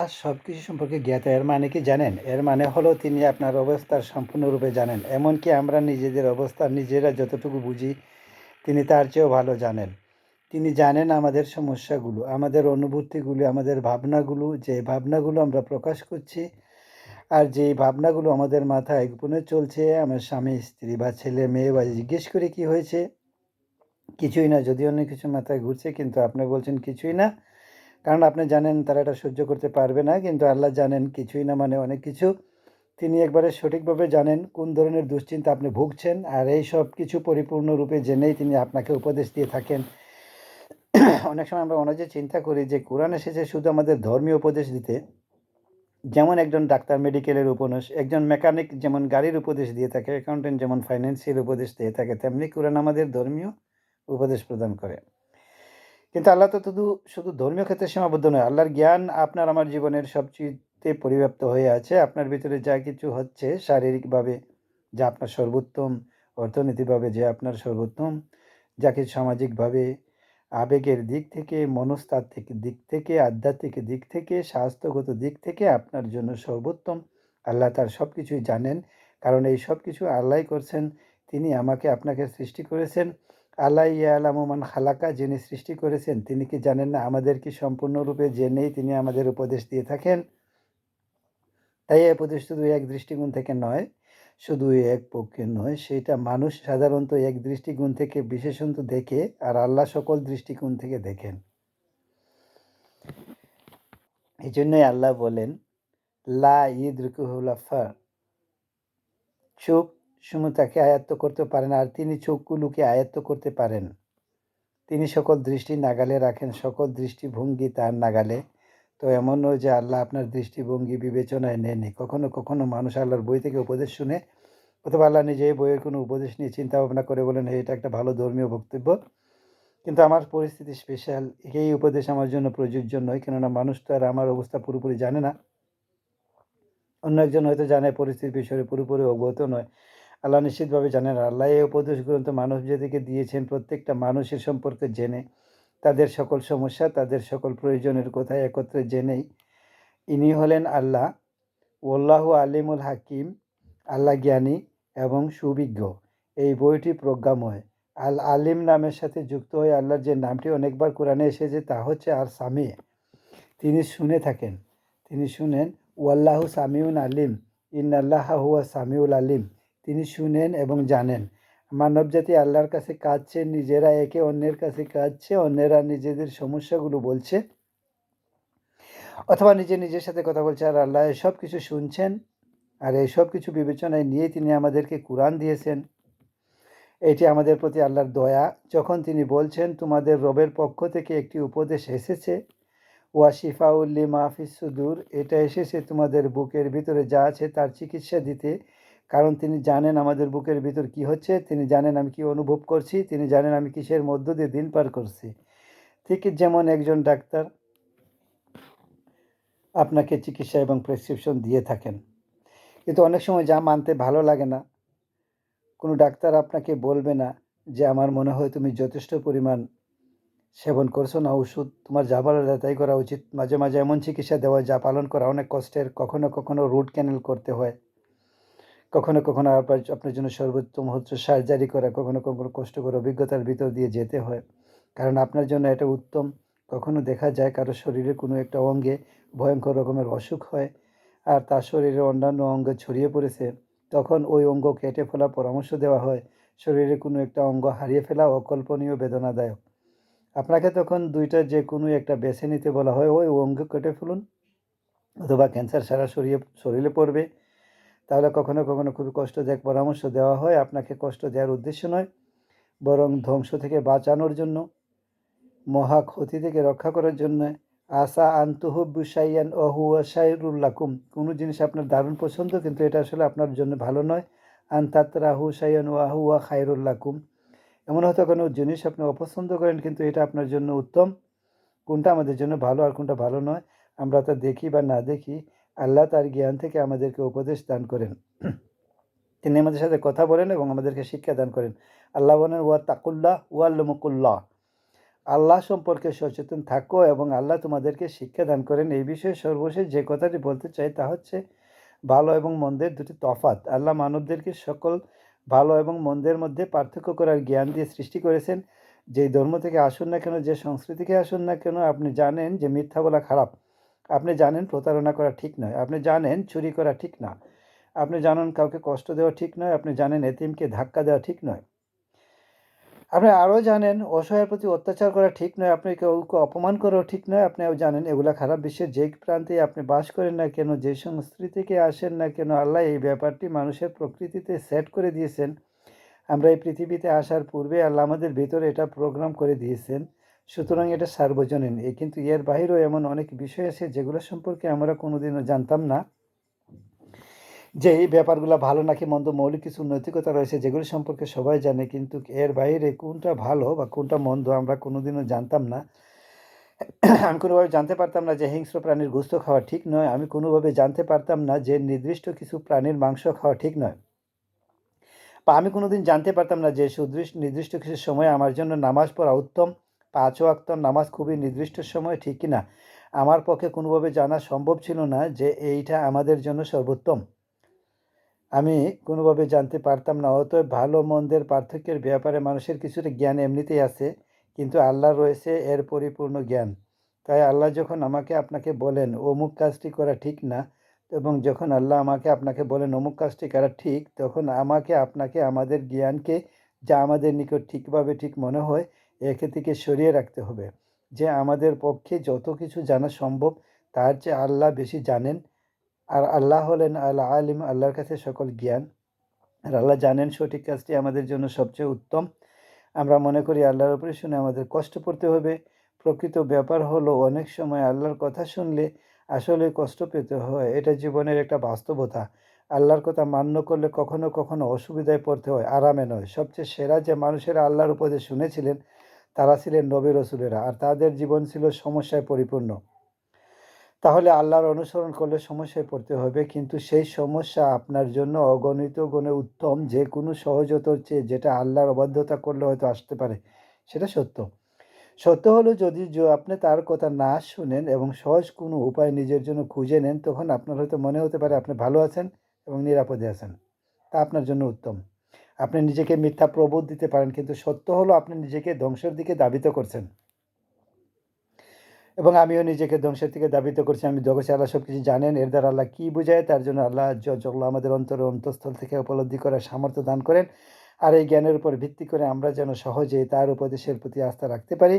আর সব কিছু সম্পর্কে জ্ঞাত, এর মানে কি জানেন? এর মানে হলো তিনি আপনার অবস্থার সম্পূর্ণরূপে জানেন। এমনকি আমরা নিজেদের অবস্থা, নিজেরা যতটুকু বুঝি, তিনি তার চেয়েও ভালো জানেন। তিনি জানেন আমাদের সমস্যাগুলো, আমাদের অনুভূতিগুলো, আমাদের ভাবনাগুলো, যে ভাবনাগুলো আমরা প্রকাশ করছি আর যে ভাবনাগুলো আমাদের মাথায় গোপনে চলছে, আমার স্বামী, স্ত্রী বা ছেলে, মেয়ে বা জিজ্ঞেস করে কি হয়েছে? কিছুই না যদি অনেক কিছু মাথায় ঘুরছে, কিন্তু আপনি বলছেন কিছুই না। কারণ আপনি জানেন তারা এটা সহ্য করতে পারবে না, কিন্তু আল্লাহ জানেন কিছুই না মানে অনেক কিছু। তিনি একবারে সঠিকভাবে জানেন কোন ধরনের দুশ্চিন্তা আপনি ভুগছেন, আর এই সব কিছু পরিপূর্ণরূপে জেনেই তিনি আপনাকে উপদেশ দিয়ে থাকেন। অনেক সময় আমরা অনেকে চিন্তা করি যে কোরআন এসেছে শুধু আমাদের ধর্মীয় উপদেশ দিতে, যেমন একজন ডাক্তার মেডিকেলের উপদেশ, একজন মেকানিক যেমন গাড়ির উপদেশ দিয়ে থাকে অ্যাকাউন্টেন্ট যেমন ফাইন্যান্সিয়াল উপদেশ দিয়ে থাকে, তেমনি কোরআন আমাদের ধর্মীয় উপদেশ প্রদান করে। কিন্তু আল্লাহ তো শুধু শুধু ধর্মীয় ক্ষেত্রে সীমাবদ্ধ নয়, আল্লাহর জ্ঞান আপনার আমার জীবনের সবচেয়ে পরিব্যাপ্ত হয়ে আছে। আপনার ভিতরে যা কিছু হচ্ছে শারীরিকভাবে, যা আপনার সর্বোত্তম অর্থনীতিভাবে যে আপনার সর্বোত্তম যাকে সামাজিকভাবে আবেগের দিক থেকে, মনস্তাত্ত্বিক দিক থেকে, আধ্যাত্মিক দিক থেকে, স্বাস্থ্যগত দিক থেকে আপনার জন্য সর্বোত্তম। আল্লাহ তার সব কিছুই জানেন, কারণ এই সব কিছু আল্লাহ করছেন, তিনি আমাকে আপনাকে সৃষ্টি করেছেন। আল্লাহ ইয়ালামুমান খালাকা, যিনি সৃষ্টি করেছেন, তিনি কি জানেন না আমাদের কি সম্পূর্ণরূপে জেনেই তিনি আমাদের উপদেশ দিয়ে থাকেন? তাই এই উপদেশ শুধু এক দৃষ্টিকোণ থেকে নয়, শুধু এক পক্ষে নয়, সেটা মানুষ সাধারণত এক দৃষ্টিকোণ থেকে বিশেষত দেখে, আর আল্লাহ সকল দৃষ্টিকোণ থেকে দেখেন। এই জন্যই আল্লাহ বলেন, লা ঈদ রুকুহুল্লাফা চোখ সমূহ তাকে আয়ত্ত করতে পারেন আর তিনি চোখগুলোকে আয়ত্ত করতে পারেন। তিনি সকল দৃষ্টি নাগালে রাখেন, সকল দৃষ্টিভঙ্গি তার নাগালে। তো এমন নয় যে আল্লাহ আপনার দৃষ্টিভঙ্গি বিবেচনায় নেননি। কখনো কখনো মানুষ আল্লাহর বই থেকে উপদেশ শুনে, অথবা আল্লাহ নিজে বইয়ের কোনো উপদেশ নিয়ে চিন্তা ভাবনা করে বলেন এটা একটা ভালো ধর্মীয় বক্তব্য। কিন্তু আমার পরিস্থিতি স্পেশাল এই উপদেশ আমার জন্য প্রযোজ্য নয়, কেননা মানুষ তো আর আমার অবস্থা পুরোপুরি জানে না। অন্য একজন হয়তো জানে পরিস্থিতির বিষয়ে পুরোপুরি অবগত নয়। আল্লাহ নিশ্চিতভাবে জানেন, আল্লাহ এই উপদেশ গ্রন্থ মানব জাতিকে দিয়েছেন প্রত্যেকটা মানুষের সম্পর্কে জেনে। তাদের সকল সমস্যা, তাদের সকল প্রয়োজনের কথা একত্রে জেনেই ইনি হলেন আল্লাহ। ওল্লাহু আলিমুল হাকিম, আল্লাহ জ্ঞানী এবং সুবিজ্ঞ। এই বইটি প্রজ্ঞাময়। আল আলিম নামের সাথে যুক্ত হয়ে আল্লাহর যে নামটি অনেকবার কোরআনে এসেছে তা হচ্ছে আর সামি। তিনি শুনে থাকেন। তিনি শুনেন, ওয়াল্লাহু সামিউন আলিম ইন আল্লাহ হুয়া সামিউল আলিম। তিনি শুনেন এবং জানেন। মানবজাতি আল্লাহর কাছে কাঁদছে, নিজেরা একে অন্যের কাছে কাঁদছে, অন্যেরা নিজেদের সমস্যাগুলো বলছে অথবা নিজে নিজের সাথে কথা বলছে আর আল্লাহ সব কিছু শুনছেন আর এই সব কিছু বিবেচনায় নিয়ে তিনি আমাদেরকে কোরআন দিয়েছেন। এটি আমাদের প্রতি আল্লাহর দয়া। যখন তিনি বলছেন, তোমাদের রবের পক্ষ থেকে একটি উপদেশ এসেছে ওয়াশিফাউল্লি মাহফিস সুদূর। এটা এসেছে তোমাদের বুকের ভিতরে যা আছে তার চিকিৎসা দিতে। কারণ তিনি জানেন আমাদের বুকের ভিতর কি হচ্ছে, তিনি জানেন আমি কি অনুভব করছি, তিনি জানেন আমি কিসের মধ্য দিয়ে দিন পার করছি। ঠিক যেমন একজন ডাক্তার আপনাকে চিকিৎসা এবং প্রেসক্রিপশন দিয়ে থাকেন। কিন্তু অনেক সময় যা মানতে ভালো লাগে না, কোনো ডাক্তার আপনাকে বলবে না যে, আমার মনে হয় তুমি যথেষ্ট পরিমাণ সেবন করছ না, ওষুধ তোমার যা ভালো তাই করা উচিত। মাঝে মাঝে এমন চিকিৎসা দেওয়া যা পালন করা অনেক কষ্টের, কখনো কখনো রুট ক্যানেল করতে হয়। কখনো কখনো আপনার আপনার জন্য সর্বোত্তম হচ্ছে সার্জারি করা, কখনো কখনো কষ্টকর অভিজ্ঞতার ভিতর দিয়ে যেতে হয়। কারণ আপনার জন্য এটা উত্তম। কখনো দেখা যায় কারও শরীরে কোনো একটা অঙ্গে ভয়ঙ্কর রকমের অসুখ হয় আর তার শরীরে অন্যান্য অঙ্গ ছড়িয়ে পড়েছে, তখন ওই অঙ্গ কেটে ফেলার পরামর্শ দেওয়া হয়। শরীরে কোনো একটা অঙ্গ হারিয়ে ফেলা অকল্পনীয়, বেদনাদায়ক। আপনাকে তখন দুইটা যে কোনো একটা বেছে নিতে বলা হয়, ওই অঙ্গ কেটে ফেলুন। অথবা ক্যান্সার সারা শরীরে শরীরে পড়বে। তাহলে কখনো কখনো খুবই কষ্টদায়ক পরামর্শ দেওয়া হয়। আপনাকে কষ্ট দেওয়ার উদ্দেশ্য নয়, বরং ধ্বংস থেকে বাঁচানোর জন্য, মহা ক্ষতি থেকে রক্ষা করার জন্য। আশা আন্তহুবুসাইয়ান অহুয়া সাইরুল্লাকুম কোনো জিনিস আপনার দারুণ পছন্দ, কিন্তু এটা আসলে আপনার জন্য ভালো নয়। আন্তাতরাহু সাইয়ান ওয়াহুয়া খাইরুল্লাকুম এমন হয়তো কোনো জিনিস আপনি অপছন্দ করেন, কিন্তু এটা আপনার জন্য উত্তম। কোনটা আমাদের জন্য ভালো আর কোনটা ভালো নয়, আমরা তা দেখি বা না দেখি। আল্লাহ তার জ্ঞান থেকে আমাদেরকে উপদেশ দান করেন। তিনি আমাদের সাথে কথা বলেন এবং আমাদেরকে শিক্ষা দান করেন। আল্লাহ বলেন ওয়া তাকুল্লাহ ওয়াল্লমুকুল্লাহ। আল্লাহ সম্পর্কে সচেতন থাকো এবং আল্লাহ তোমাদেরকে শিক্ষা দান করেন। এই বিষয়ে সর্বশেষ যে কথাটি বলতে চাই তা হচ্ছে, ভালো এবং মন্দের দুটি তফাত আল্লাহ মানবদেরকে সকল ভালো এবং মন্দের মধ্যে পার্থক্য করার জ্ঞান দিয়ে সৃষ্টি করেছেন। যেই ধর্ম থেকে আসুন না কেন, যে সংস্কৃতিকে আসুন না কেন, আপনি জানেন যে মিথ্যা বলা খারাপ। আপনি জানেন প্রতারণা করা ঠিক নয়। আপনি জানেন চুরি করা ঠিক না। আপনি জানেন কাউকে কষ্ট দেওয়া ঠিক নয়। আপনি জানেন এতিমকে ধাক্কা দেওয়া ঠিক নয়। আপনি আরও জানেন অসহায়ের প্রতি অত্যাচার করা ঠিক নয়। আপনি কেউকে অপমান করাও ঠিক নয়। আপনিও জানেন এগুলা খারাপ বিশ্বের যে প্রান্তে আপনি বাস করেন না কেন, যে সংস্কৃতি থেকে আসেন না কেন, আল্লাহ এই ব্যাপারটি মানুষের প্রকৃতিতে সেট করে দিয়েছেন। আমরা এই পৃথিবীতে আসার পূর্বে আল্লাহ আমাদের ভিতরে এটা প্রোগ্রাম করে দিয়েছেন। সুতরাং এটা সার্বজনীন। এই কিন্তু এর বাহিরেও এমন অনেক বিষয় আছে যেগুলো সম্পর্কে আমরা কোনোদিনও জানতাম না। যে এই ব্যাপারগুলো ভালো নাকি মন্দ, মৌলিক কিছু নৈতিকতা রয়েছে যেগুলো সম্পর্কে সবাই জানে, কিন্তু এর বাইরে কোনটা ভালো বা কোনটা মন্দ আমরা কোনোদিনও জানতাম না। আমি কোনোভাবে জানতে পারতাম না যে হিংস্র প্রাণীর গোস্ত খাওয়া ঠিক নয়। আমি কোনোভাবে জানতে পারতাম না যে নির্দিষ্ট কিছু প্রাণীর মাংস খাওয়া ঠিক নয়। বা আমি কোনোদিন জানতে পারতাম না যে সুদৃষ্ট নির্দিষ্ট কিছু সময় আমার জন্য নামাজ পড়া উত্তম। পাঁচ ওয়াক্ত নামাজ খুবই নির্দিষ্ট সময়, ঠিক কিনা? আমার পক্ষে কোনোভাবে জানা সম্ভব ছিল না যে এইটা আমাদের জন্য সর্বোত্তম। আমি কোনোভাবে জানতে পারতাম না, অতএব ভালো মন্দের পার্থক্যের ব্যাপারে মানুষের কিছুটা জ্ঞান এমনিতেই আছে, কিন্তু আল্লাহ রয়েছে এর পরিপূর্ণ জ্ঞান। তাই আল্লাহ যখন আমাকে আপনাকে বলেন, অমুক কাজটি করা ঠিক না, এবং যখন আল্লাহ আমাকে আপনাকে বলেন, অমুক কাজটি করা ঠিক, তখন আমাকে, আপনাকে আমাদের জ্ঞানকে যা আমাদের নিকট ঠিকভাবে ঠিক মনে হয় একে থেকে সরিয়ে রাখতে হবে। যে আমাদের পক্ষে যত কিছু জানা সম্ভব, তার চেয়ে আল্লাহ বেশি জানেন। আর আল্লাহ হলেন আল্লাহ আলিম, আল্লাহর কাছে সকল জ্ঞান। আর আল্লাহ জানেন সঠিক কাজটি আমাদের জন্য সবচেয়ে উত্তম। আমরা মনে করি আল্লাহর উপরে শুনে আমাদের কষ্ট পড়তে হবে। প্রকৃত ব্যাপার হলো, অনেক সময় আল্লাহর কথা শুনলে আসলে কষ্ট পেতে হয়। এটা জীবনের একটা বাস্তবতা। আল্লাহর কথা মান্য করলে কখনো কখনো অসুবিধায় পড়তে হয়, আরামে নয়। সবচেয়ে সেরা যে মানুষেরা আল্লাহর উপদেশ শুনেছিলেন তারা ছিলেন নবী রসুলেরা আর তাদের জীবন ছিল সমস্যায় পরিপূর্ণ। তাহলে আল্লাহর অনুসরণ করলে সমস্যায় পড়তে হবে, কিন্তু সেই সমস্যা আপনার জন্য অগণিত গুণে উত্তম। যে কোনো সহজতর চেয়ে যেটা আল্লাহর অবাধ্যতা করলে হয়তো আসতে পারে, সেটা সত্য। সত্য হলো যদি আপনি তার কথা না শুনেন এবং সহজ কোনো উপায় নিজের জন্য খুঁজে নেন, তখন আপনার হয়তো মনে হতে পারে আপনি ভালো আছেন এবং নিরাপদে আছেন। তা আপনার জন্য উত্তম। আপনি নিজেকে মিথ্যা প্রবোধ দিতে পারেন, কিন্তু সত্য হলো আপনি নিজেকে ধ্বংসের দিকে দাবিত করছেন। এবং আমিও নিজেকে ধ্বংসের দিকে দাবিত করছি, আমি জগতে আল্লাহ সব কিছু জানেন, এর দ্বারা আল্লাহ কী বোঝায়, তার জন্য আল্লাহ যগুলো আমাদের অন্তরে অন্তঃস্থল থেকে উপলব্ধি করার সামর্থ্য দান করেন। আর এই জ্ঞানের উপর ভিত্তি করে আমরা যেন সহজে তার উপদেশের প্রতি আস্থা রাখতে পারি।